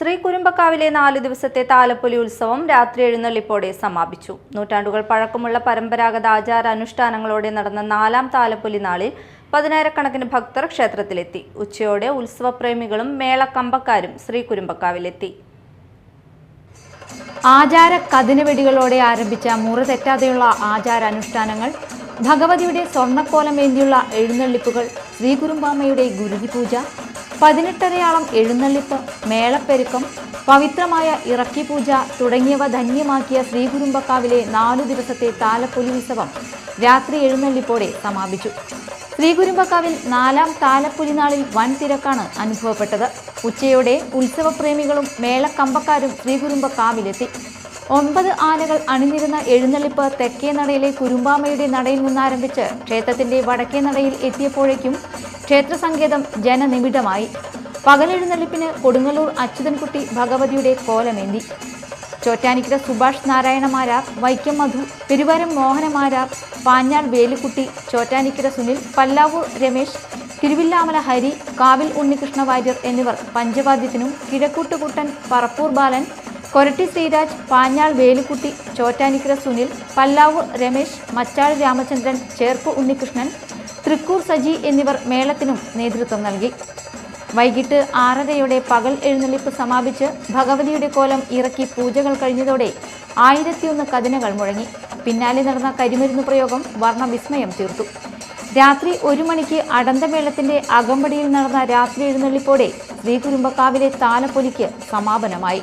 ശ്രീ കുരുമ്പക്കാവിലെ നാലു ദിവസത്തെ താലപ്പൊലി ഉത്സവം രാത്രി എഴുന്നള്ളിപ്പോടെ സമാപിച്ചു. നൂറ്റാണ്ടുകൾ പഴക്കമുള്ള പരമ്പരാഗത ആചാര അനുഷ്ഠാനങ്ങളോടെ നടന്ന നാലാം താലപ്പൊലി നാളിൽ പതിനായിരക്കണക്കിന് ഭക്തർ ക്ഷേത്രത്തിലെത്തി. ഉച്ചയോടെ ഉത്സവപ്രേമികളും മേളക്കമ്പക്കാരും ശ്രീ കുരുമ്പക്കാവിലെത്തി. ആചാര കതിനവെടികളോടെ ആരംഭിച്ച മുറ തെറ്റാതെയുള്ള ആചാര അനുഷ്ഠാനങ്ങൾ ഭഗവതിയുടെ സ്വർണക്കോലമേന്തിയുള്ള എഴുന്നള്ളിപ്പുകൾ ശ്രീകുരുമ്പാമ്മയുടെ ഗുരുതി പൂജ പതിനെട്ടരയാളം എഴുന്നള്ളിപ്പ് മേളപ്പെരുക്കം പവിത്രമായ ഇറക്കി പൂജ തുടങ്ങിയവ ധന്യമാക്കിയ ശ്രീകുരുമ്പക്കാവിലെ നാലു ദിവസത്തെ താലപ്പൊലി ഉത്സവം രാത്രി എഴുന്നള്ളിപ്പോടെ സമാപിച്ചു. ശ്രീകുരുമ്പക്കാവിൽ നാലാം താലപ്പൊലി നാളിൽ വൻ തിരക്കാണ് അനുഭവപ്പെട്ടത്. ഉച്ചയോടെ ഉത്സവപ്രേമികളും മേളക്കമ്പക്കാരും ശ്രീകുരുമ്പക്കാവിലെത്തി ഒൻപത് ആനകൾ അണിനിരുന്ന എഴുന്നള്ളിപ്പ് തെക്കേ നടയിലെ കുരുമ്പാമയുടെ നടയിൽ നിന്നാരംഭിച്ച് ക്ഷേത്രത്തിന്റെ വടക്കേ നടയിൽ എത്തിയപ്പോഴേക്കും ക്ഷേത്ര ക്ഷേത്രസങ്കേതം ജനനിബിഡമായി. പകലെഴുന്നള്ളിപ്പിന് കൊടുങ്ങല്ലൂർ അച്യുതൻകുട്ടി ഭഗവതിയുടെ കോലമേന്തി. ചോറ്റാനിക്കര സുഭാഷ് നാരായണമാരാർ വൈക്കം മധു പെരുവരം മോഹനമാരാർ പാഞ്ഞാൾ വേലുക്കുട്ടി ചോറ്റാനിക്കര സുനിൽ പല്ലാവൂർ രമേശ് തിരുവില്ലാമല ഹരി കാവിൽ ഉണ്ണികൃഷ്ണ വാര്യർ എന്നിവർ പഞ്ചവാദ്യത്തിനും കിഴക്കൂട്ടുകുട്ടൻ പറപ്പൂർ ബാലൻ കൊരട്ടി ശ്രീരാജ് പാഞ്ഞാൾ വേലുക്കുട്ടി ചോറ്റാനിക്കര സുനിൽ പല്ലാവൂർ രമേശ് മച്ചാൾ രാമചന്ദ്രൻ ചേർപ്പ് ഉണ്ണികൃഷ്ണൻ തൃക്കൂർ സജി എന്നിവർ മേളത്തിനും നേതൃത്വം നൽകി. വൈകിട്ട് ആറരയോടെ പകൽ എഴുന്നള്ളിപ്പ് സമാപിച്ച് ഭഗവതിയുടെ കോലം ഇറക്കി പൂജകൾ കഴിഞ്ഞതോടെ ആയിരത്തിയൊന്ന് കതിനകൾ മുഴങ്ങി. പിന്നാലെ നടന്ന കരിമരുന്ന് പ്രയോഗം വർണവിസ്മയം തീർത്തു. രാത്രി ഒരു മണിക്ക് അടന്തമേളത്തിന്റെ അകമ്പടിയിൽ നടന്ന രാത്രി എഴുന്നള്ളിപ്പോടെ ശ്രീകുരുമ്പക്കാവിലെ താലപ്പൊലിക്ക് സമാപനമായി.